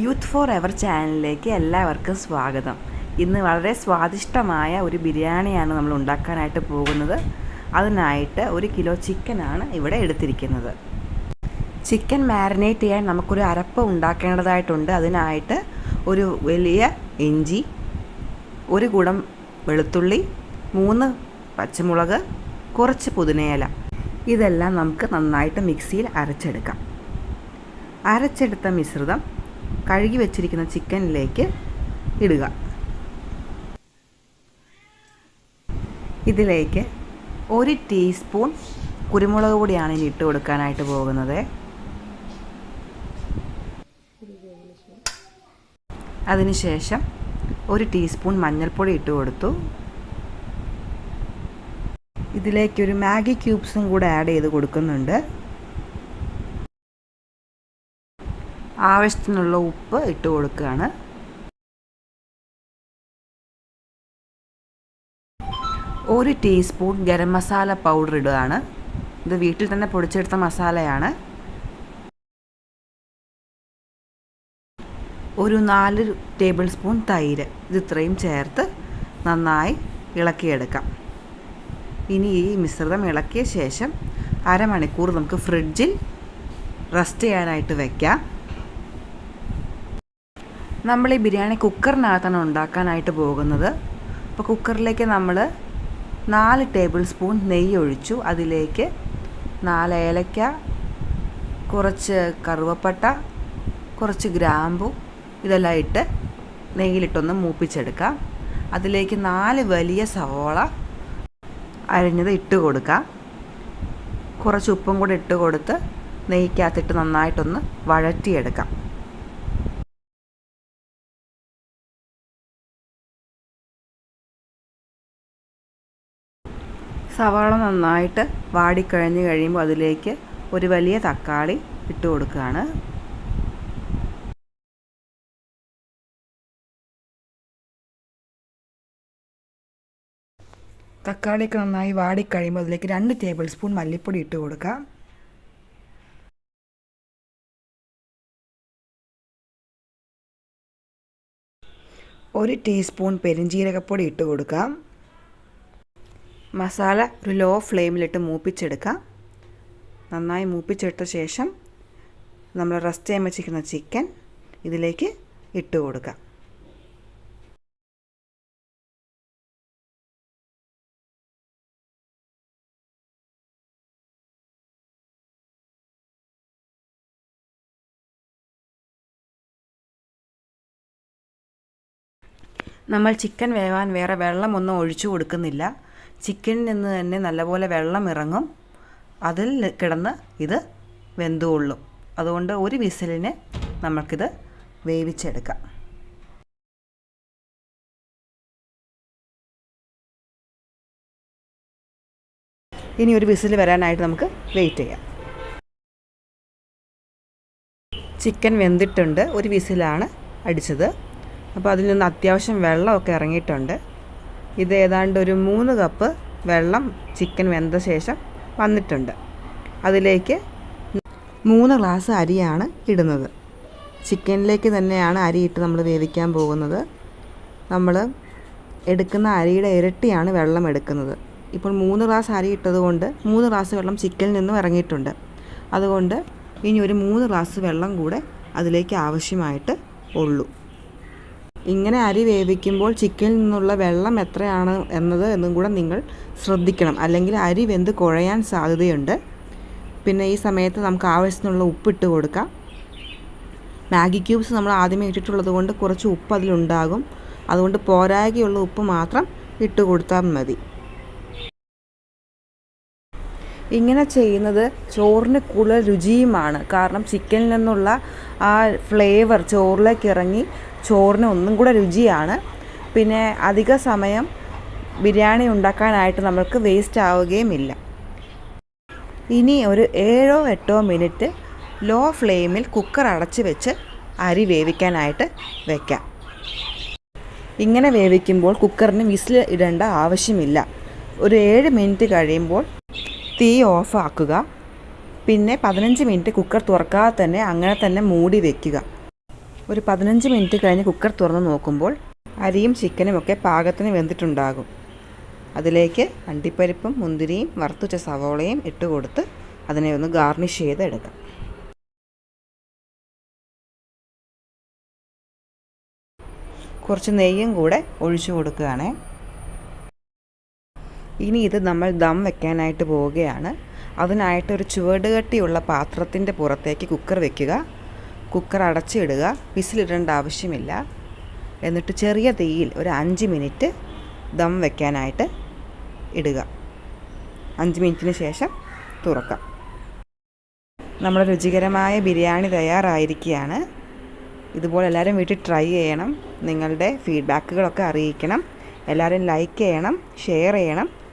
Youth for ever ചാനലിലേക്ക് എല്ലാവർക്കും സ്വാഗതം. ഇന്ന് വളരെ സ്വാദിഷ്ടമായ ഒരു ബിരിയാണിയാണ് നമ്മൾ ഉണ്ടാക്കാനായിട്ട് പോകുന്നത്. അതിനായിട്ട് ഒരു കിലോ ചിക്കനാണ് ഇവിടെ എടുത്തിരിക്കുന്നത്. ചിക്കൻ മാരിനേറ്റ് ചെയ്യാൻ നമുക്കൊരു അരപ്പ് ഉണ്ടാക്കേണ്ടതായിട്ടുണ്ട്. അതിനായിട്ട് ഒരു വലിയ ഇഞ്ചി ഒരു കുടം വെളുത്തുള്ളി മൂന്ന് പച്ചമുളക് കുറച്ച് പുതിനയില. ഇതെല്ലാം നമുക്ക് നന്നായിട്ട് മിക്സിയിൽ അരച്ചെടുക്കാം. അരച്ചെടുത്ത മിശ്രിതം കഴുകി വെച്ചിരിക്കുന്ന ചിക്കനിലേക്ക് ഇടുക. ഇതിലേക്ക് ഒരു ടീസ്പൂൺ കുരുമുളക് പൊടിയാണ് ഇനി ഇട്ട് കൊടുക്കാനായിട്ട് പോകുന്നത്. അതിനുശേഷം ഒരു ടീസ്പൂൺ മഞ്ഞൾപ്പൊടി ഇട്ട് കൊടുത്തു. ഇതിലേക്കൊരു മാഗി ക്യൂബ്സും കൂടെ ആഡ് ചെയ്ത് കൊടുക്കുന്നുണ്ട്. ആവശ്യത്തിനുള്ള ഉപ്പ് ഇട്ട് കൊടുക്കുകയാണ്. ഒരു ടീസ്പൂൺ ഗരം മസാല പൗഡർ ഇടുകയാണ്. ഇത് വീട്ടിൽ തന്നെ പൊടിച്ചെടുത്ത മസാലയാണ്. ഒരു നാല് ടേബിൾ സ്പൂൺ തൈര്. ഇത് ഇത്രയും ചേർത്ത് നന്നായി ഇളക്കിയെടുക്കാം. ഇനി ഈ മിശ്രിതം ഇളക്കിയ ശേഷം അരമണിക്കൂർ നമുക്ക് ഫ്രിഡ്ജിൽ റെസ്റ്റ് ചെയ്യാനായിട്ട് വയ്ക്കാം നമ്മൾ ഈ ബിരിയാണി കുക്കറിനകത്താണ് ഉണ്ടാക്കാനായിട്ട് പോകുന്നത്. അപ്പോൾ കുക്കറിലേക്ക് നമ്മൾ നാല് ടേബിൾ സ്പൂൺ നെയ്യ് ഒഴിച്ചു. അതിലേക്ക് നാല് ഏലക്ക കുറച്ച് കറുവപ്പട്ട കുറച്ച് ഗ്രാമ്പു ഇതെല്ലാം ഇട്ട് നെയ്യിലിട്ടൊന്ന് മൂപ്പിച്ചെടുക്കാം. അതിലേക്ക് നാല് വലിയ സവോള അരിഞ്ഞത് ഇട്ട് കൊടുക്കാം. കുറച്ച് ഉപ്പും കൂടെ ഇട്ട് കൊടുത്ത് നെയ്ക്കകത്തിട്ട് നന്നായിട്ടൊന്ന് വഴറ്റിയെടുക്കാം. സവാള നന്നായിട്ട് വാടിക്കഴിഞ്ഞ് കഴിയുമ്പോൾ അതിലേക്ക് ഒരു വലിയ തക്കാളി ഇട്ട് കൊടുക്കുകയാണ്. തക്കാളിയൊക്കെ നന്നായി വാടിക്കഴിയുമ്പോൾ അതിലേക്ക് രണ്ട് ടേബിൾ സ്പൂൺ മല്ലിപ്പൊടി ഇട്ട് കൊടുക്കാം ഒരു ടീസ്പൂൺ പെരിഞ്ജീരകപ്പൊടി ഇട്ട് കൊടുക്കാം മസാല ഒരു ലോ ഫ്ലെയിമിലിട്ട് മൂപ്പിച്ചെടുക്കാം. നന്നായി മൂപ്പിച്ചെടുത്ത ശേഷം നമ്മൾ റസ്റ്റ് ചെയ്യാൻ വെച്ചിരിക്കുന്ന ചിക്കൻ ഇതിലേക്ക് ഇട്ട് കൊടുക്കാം. നമ്മൾ ചിക്കൻ വേവാൻ വേറെ വെള്ളമൊന്നും ഒഴിച്ചു കൊടുക്കുന്നില്ല. ചിക്കനിൽ നിന്ന് തന്നെ നല്ലപോലെ വെള്ളം ഇറങ്ങും. അതിൽ കിടന്ന് ഇത് വെന്തുകൊള്ളും. അതുകൊണ്ട് ഒരു വിസിലിന് നമുക്കിത് വേവിച്ചെടുക്കാം. ഇനി ഒരു വിസിൽ വരാനായിട്ട് നമുക്ക് വെയിറ്റ് ചെയ്യാം. ചിക്കൻ വെന്തിട്ടുണ്ട്. ഒരു വിസിലാണ് അടിച്ചത്. അപ്പോൾ അതിൽ നിന്ന് അത്യാവശ്യം വെള്ളമൊക്കെ ഇറങ്ങിയിട്ടുണ്ട്. ഇത് ഏതാണ്ട് ഒരു മൂന്ന് കപ്പ് വെള്ളം ചിക്കൻ വെന്ത ശേഷം വന്നിട്ടുണ്ട്. അതിലേക്ക് മൂന്ന് ഗ്ലാസ് അരിയാണ് ഇടുന്നത്. ചിക്കനിലേക്ക് തന്നെയാണ് അരി ഇട്ട് നമ്മൾ വേവിക്കാൻ പോകുന്നത്. നമ്മൾ എടുക്കുന്ന അരിയുടെ ഇരട്ടിയാണ് വെള്ളം എടുക്കുന്നത്. ഇപ്പോൾ മൂന്ന് ഗ്ലാസ് അരി ഇട്ടതുകൊണ്ട് മൂന്ന് ഗ്ലാസ് വെള്ളം ചിക്കനിൽ നിന്നും ഇറങ്ങിയിട്ടുണ്ട്. അതുകൊണ്ട് ഇനി ഒരു മൂന്ന് ഗ്ലാസ് വെള്ളം കൂടെ അതിലേക്ക് ആവശ്യമായിട്ട് ഉള്ളൂ. ഇങ്ങനെ അരി വേവിക്കുമ്പോൾ ചിക്കനിൽ നിന്നുള്ള വെള്ളം എത്രയാണ് എന്നത് എന്നും കൂടെ നിങ്ങൾ ശ്രദ്ധിക്കണം. അല്ലെങ്കിൽ അരി വെന്ത് കുഴയാൻ സാധ്യതയുണ്ട്. പിന്നെ ഈ സമയത്ത് നമുക്ക് ആവശ്യത്തിനുള്ള ഉപ്പിട്ട് കൊടുക്കാം. മാഗി ക്യൂബ്സ് നമ്മൾ ആദ്യമേ ഇട്ടിട്ടുള്ളത് കൊണ്ട് കുറച്ച് ഉപ്പ് അതിലുണ്ടാകും. അതുകൊണ്ട് പോരായകയുള്ള ഉപ്പ് മാത്രം ഇട്ട് കൊടുത്താൽ മതി. ഇങ്ങനെ ചെയ്യുന്നത് ചോറിന് കൂടുതൽ രുചിയുമാണ്. കാരണം ചിക്കനിൽ നിന്നുള്ള ആ ഫ്ലേവർ ചോറിലേക്ക് ഇറങ്ങി ചോറിന് ഒന്നും കൂടെ രുചിയാണ്. പിന്നെ അധിക സമയം ബിരിയാണി ഉണ്ടാക്കാനായിട്ട് നമ്മൾക്ക് വേസ്റ്റ് ആവുകയുമില്ല. ഇനി ഒരു ഏഴോ എട്ടോ മിനിറ്റ് ലോ ഫ്ലെയിമിൽ കുക്കർ അടച്ച് വെച്ച് അരി വേവിക്കാനായിട്ട് വെക്കാം. ഇങ്ങനെ വേവിക്കുമ്പോൾ കുക്കറിന് വിസിൽ ഇടേണ്ട ആവശ്യമില്ല. ഒരു ഏഴ് മിനിറ്റ് കഴിയുമ്പോൾ തീ ആക്കുക. പിന്നെ പതിനഞ്ച് മിനിറ്റ് കുക്കർ തുറക്കാതെ തന്നെ അങ്ങനെ തന്നെ മൂടി വയ്ക്കുക ഒരു പതിനഞ്ച് മിനിറ്റ് കഴിഞ്ഞ് കുക്കർ തുറന്ന് നോക്കുമ്പോൾ അരിയും ചിക്കനും ഒക്കെ പാകത്തിന് വെന്തിട്ടുണ്ടാകും. അതിലേക്ക് അണ്ടിപ്പരിപ്പും മുന്തിരിയും വറുത്തുച്ച സവോളയും ഇട്ട് കൊടുത്ത് അതിനെ ഒന്ന് ഗാർണിഷ് ചെയ്ത് എടുക്കാം. കുറച്ച് നെയ്യും കൂടെ ഒഴിച്ചു കൊടുക്കുകയാണ്. ഇനി ഇത് നമ്മൾ ദം വെക്കാനായിട്ട് പോവുകയാണ്. അതിനായിട്ട് ഒരു ചുവടുകട്ടിയുള്ള പാത്രത്തിന്റെ പുറത്തേക്ക് കുക്കർ വെക്കുക. കുക്കർ അടച്ചിടുക. വിസിലിടേണ്ട ആവശ്യമില്ല. എന്നിട്ട് ചെറിയ തീയിൽ ഒരു അഞ്ച് മിനിറ്റ് ദം വെക്കാനായിട്ട് ഇടുക. അഞ്ച് മിനിറ്റിന് ശേഷം തുറക്കാം. നമ്മുടെ രുചികരമായ ബിരിയാണി തയ്യാറായിരിക്കുകയാണ്. ഇതുപോലെ എല്ലാവരും വീട്ടിൽ ട്രൈ ചെയ്യണം. നിങ്ങളുടെ ഫീഡ്ബാക്കുകളൊക്കെ അറിയിക്കണം. എല്ലാവരും ലൈക്ക് ചെയ്യണം. ഷെയർ ചെയ്യണം.